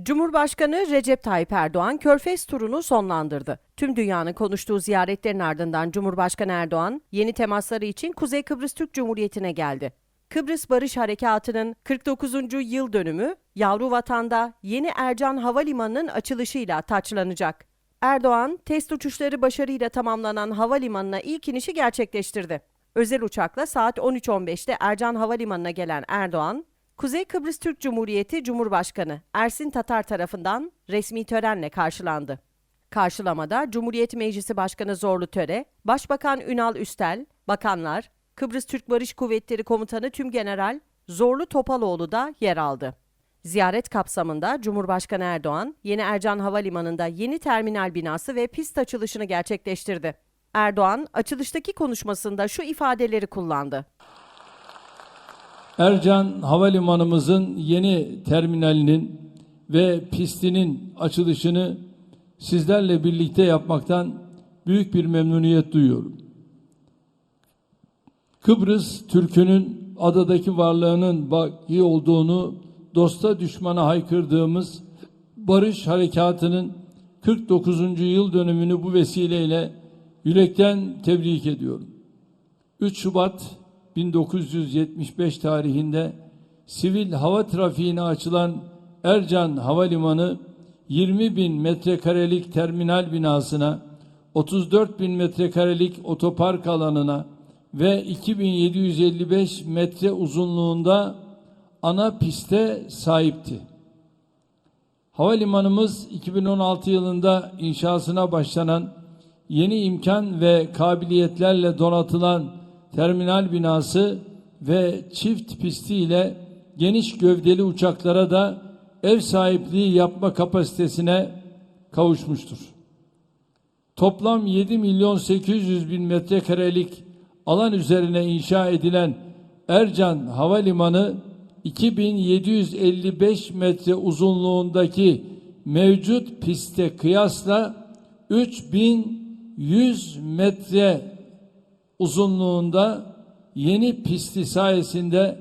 Cumhurbaşkanı Recep Tayyip Erdoğan Körfez turunu sonlandırdı. Tüm dünyanın konuştuğu ziyaretlerin ardından Cumhurbaşkanı Erdoğan yeni temasları için Kuzey Kıbrıs Türk Cumhuriyeti'ne geldi. Kıbrıs Barış Harekatı'nın 49. yıl dönümü yavru vatanda yeni Ercan Havalimanı'nın açılışıyla taçlanacak. Erdoğan, test uçuşları başarıyla tamamlanan havalimanına ilk inişi gerçekleştirdi. Özel uçakla saat 13.15'te Ercan Havalimanı'na gelen Erdoğan, Kuzey Kıbrıs Türk Cumhuriyeti Cumhurbaşkanı Ersin Tatar tarafından resmi törenle karşılandı. Karşılamada Cumhuriyet Meclisi Başkanı Zorlu Töre, Başbakan Ünal Üstel, bakanlar, Kıbrıs Türk Barış Kuvvetleri Komutanı Tümgeneral Zorlu Topaloğlu da yer aldı. Ziyaret kapsamında Cumhurbaşkanı Erdoğan, Yeni Ercan Havalimanı'nda yeni terminal binası ve pist açılışını gerçekleştirdi. Erdoğan, açılıştaki konuşmasında şu ifadeleri kullandı. Ercan Havalimanımızın yeni terminalinin ve pistinin açılışını sizlerle birlikte yapmaktan büyük bir memnuniyet duyuyorum. Kıbrıs Türk'ünün adadaki varlığının baki olduğunu dosta düşmana haykırdığımız barış harekatının 49. yıl dönümünü bu vesileyle yürekten tebrik ediyorum. 3 Şubat 1975 tarihinde sivil hava trafiğine açılan Ercan Havalimanı 20 bin metrekarelik terminal binasına, 34 bin metrekarelik otopark alanına ve 2755 metre uzunluğunda ana piste sahipti. Havalimanımız 2016 yılında inşasına başlanan yeni imkan ve kabiliyetlerle donatılan terminal binası ve çift pisti ile geniş gövdeli uçaklara da ev sahipliği yapma kapasitesine kavuşmuştur. Toplam 7 milyon 800 bin metrekarelik alan üzerine inşa edilen Ercan Havalimanı 2755 metre uzunluğundaki mevcut piste kıyasla 3100 metre uzunluğunda yeni pisti sayesinde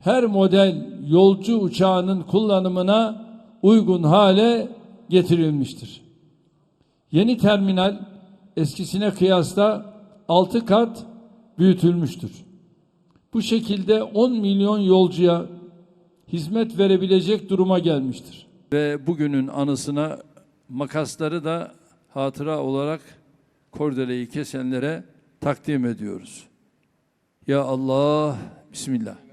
her model yolcu uçağının kullanımına uygun hale getirilmiştir. Yeni terminal eskisine kıyasla 6 kat büyütülmüştür. Bu şekilde 10 milyon yolcuya hizmet verebilecek duruma gelmiştir. Ve bugünün anısına makasları da hatıra olarak kordeleyi kesenlere takdim ediyoruz. Ya Allah, Bismillah.